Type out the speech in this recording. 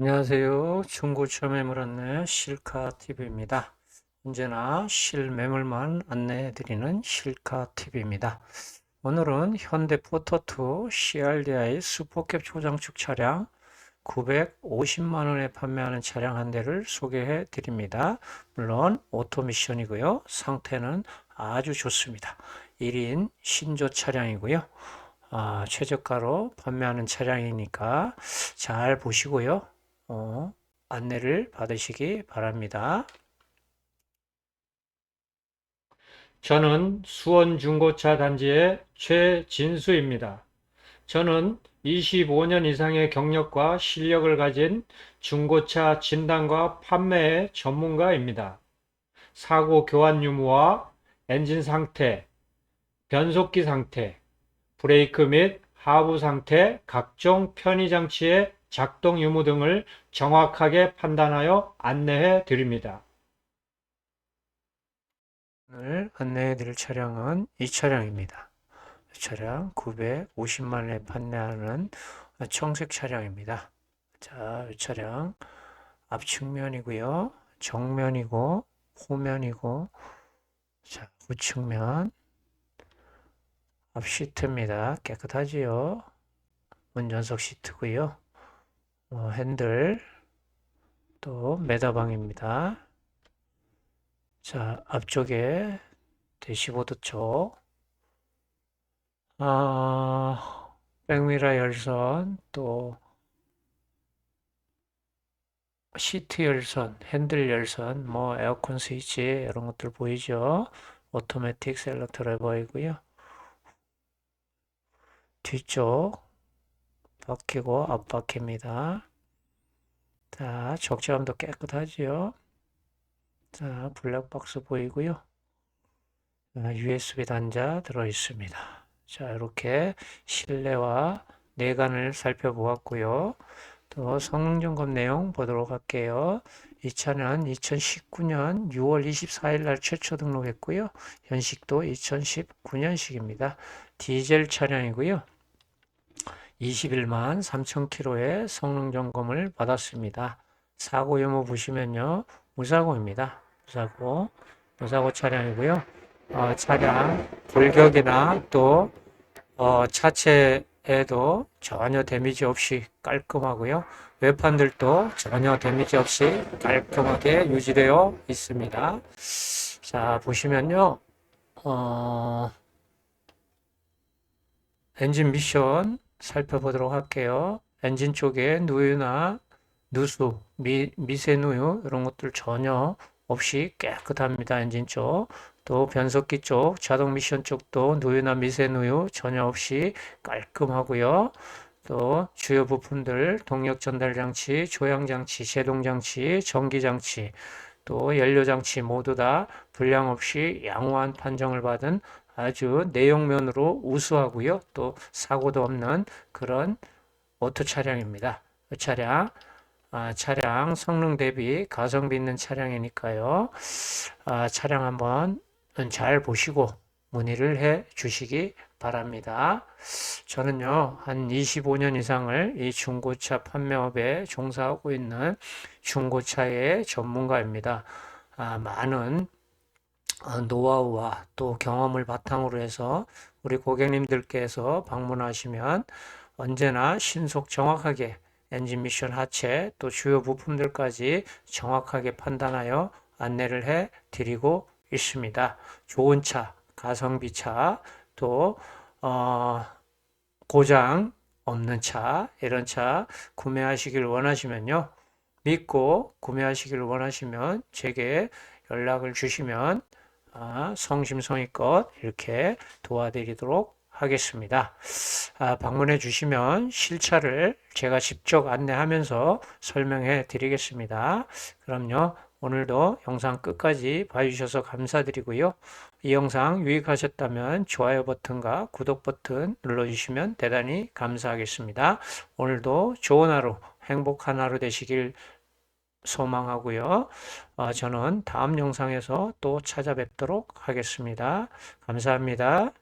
안녕하세요. 중고차 매물 안내 실카TV입니다. 언제나 실매물만 안내해드리는 실카TV입니다. 오늘은 현대 포터2 CRDI 슈퍼캡 초장축 차량 950만원에 판매하는 차량 한 대를 소개해 드립니다. 물론 오토미션이고요. 상태는 아주 좋습니다. 1인 신조 차량이고요. 아, 최저가로 판매하는 차량이니까 잘 보시고요. 어, 안내를 받으시기 바랍니다. 저는 수원 중고차 단지의 최진수입니다. 저는 25년 이상의 경력과 실력을 가진 중고차 진단과 판매의 전문가입니다. 사고 교환 유무와 엔진 상태, 변속기 상태, 브레이크 및 하부 상태, 각종 편의 장치의 작동 유무 등을 정확하게 판단하여 안내해 드립니다. 오늘 안내해 드릴 차량은 이 차량입니다. 이 차량 950만원에 판매하는 청색 차량입니다. 자, 이 차량 앞측면이고요. 정면이고 후면이고 자, 우측면 앞 시트입니다. 깨끗하지요. 운전석 시트고요. 어, 핸들 또 매다방입니다. 자, 앞쪽에 대시보드 쪽 아, 백미러 열선 또 시트 열선, 핸들 열선, 뭐 에어컨 스위치 이런 것들 보이죠? 오토매틱 셀렉터 레버이고요. 뒤쪽 바퀴고 앞바퀴입니다. 자, 적재함도 깨끗하지요. 자, 블랙박스 보이고요. 자, USB 단자 들어 있습니다. 자, 이렇게 실내와 내관을 살펴보았고요. 또 성능 점검 내용 보도록 할게요. 이 차는 2019년 6월 24일 날 최초 등록했고요. 연식도 2019년식입니다. 디젤 차량이고요. 21만 3천 킬로의 성능 점검을 받았습니다. 사고 유무 보시면요. 무사고입니다. 무사고, 무사고 차량이고요. 어, 차량 불격이나 또 어, 차체에도 전혀 데미지 없이 깔끔하고요. 외판들도 전혀 데미지 없이 깔끔하게 유지되어 있습니다. 자, 보시면요. 어, 엔진 미션 살펴보도록 할게요. 엔진 쪽에 누유나 누수, 미, 미세누유 이런 것들 전혀 없이 깨끗합니다. 엔진 쪽. 또 변속기 쪽, 자동 미션 쪽도 누유나 미세누유 전혀 없이 깔끔하고요. 또 주요 부품들, 동력 전달 장치, 조향 장치, 제동 장치, 전기 장치, 또 연료 장치 모두 다 불량 없이 양호한 판정을 받은 아주 내용면으로 우수하고요. 또 사고도 없는 그런 오토 차량입니다. 그 차량 아, 차량 성능 대비 가성비 있는 차량이니까요. 아, 차량 한번 잘 보시고 문의를 해 주시기 바랍니다. 저는요, 한 25년 이상을 이 중고차 판매업에 종사하고 있는 중고차의 전문가입니다. 아, 많은 어, 노하우와 또 경험을 바탕으로 해서 우리 고객님들께서 방문하시면 언제나 신속 정확하게 엔진 미션 하체 또 주요 부품들까지 정확하게 판단하여 안내를 해 드리고 있습니다. 좋은 차, 가성비 차, 또 어, 고장 없는 차 이런 차 구매하시길 원하시면요. 믿고 구매하시길 원하시면 제게 연락을 주시면 아, 성심성의껏 이렇게 도와드리도록 하겠습니다. 아, 방문해 주시면 실차를 제가 직접 안내하면서 설명해 드리겠습니다. 그럼요. 오늘도 영상 끝까지 봐주셔서 감사드리고요. 이 영상 유익하셨다면 좋아요 버튼과 구독 버튼 눌러주시면 대단히 감사하겠습니다. 오늘도 좋은 하루, 행복한 하루 되시길 소망하고요. 어, 저는 다음 영상에서 또 찾아뵙도록 하겠습니다. 감사합니다.